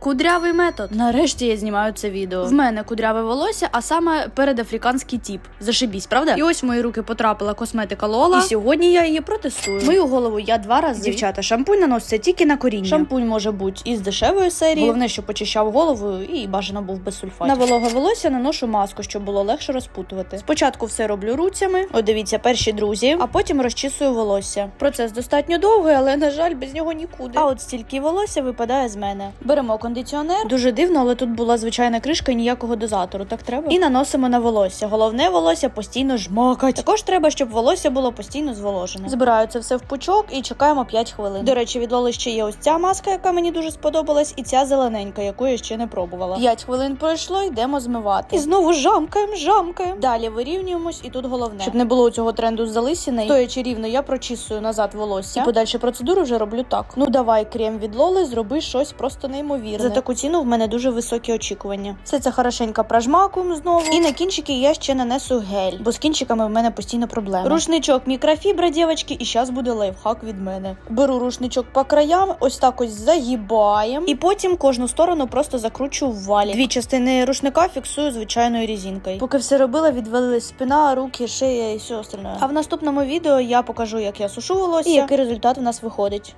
Кудрявий метод. Нарешті я знімаю це відео. В мене кудряве волосся, а саме передафриканський тип. Зашибісь, правда? І ось в мої руки потрапила косметика Лола. І сьогодні я її протестую. Мою голову я два рази. Дівчата, шампунь наноситься тільки на коріння. Шампунь може бути із дешевої серії. Головне, щоб очищав голову і бажано був без сульфатів. На вологе волосся наношу маску, щоб було легше розпутувати. Спочатку все роблю руцями. От дивіться, перші друзі, а потім розчісую волосся. Процес достатньо довгий, але на жаль, без нього нікуди. А от стільки волосся випадає з мене. Беремо кондиціонер. Дуже дивно, але тут була звичайна кришка і ніякого дозатору. Так треба. І наносимо на волосся. Головне волосся постійно жмакать. Також треба, щоб волосся було постійно зволожене. Збираю це все в пучок і чекаємо 5 хвилин. До речі, від Лоли ще є ось ця маска, яка мені дуже сподобалась, і ця зелененька, яку я ще не пробувала. 5 хвилин пройшло, йдемо змивати. І знову жамкаємо, жамкаємо. Далі вирівнюємось, і тут головне, щоб не було цього тренду з залисіною. Стоячи рівно, я прочісую назад волосся. І подальші процедури вже роблю так. Ну давай, крем від Лоли, зроби щось просто неймовірне. За таку ціну в мене дуже високі очікування. Все це хорошенько прожмакуємо знову. І на кінчики я ще нанесу гель, бо з кінчиками в мене постійно проблеми. Рушничок мікрофібра, дівчатки, і зараз буде лайфхак від мене. Беру рушничок по краям, ось так ось загибаємо, і потім кожну сторону просто закручу в валі. Дві частини рушника фіксую звичайною різинкою. Поки все робила, відвалилась спина, руки, шия і все остальне. А в наступному відео я покажу, як я сушу волосся і який результат в нас виходить.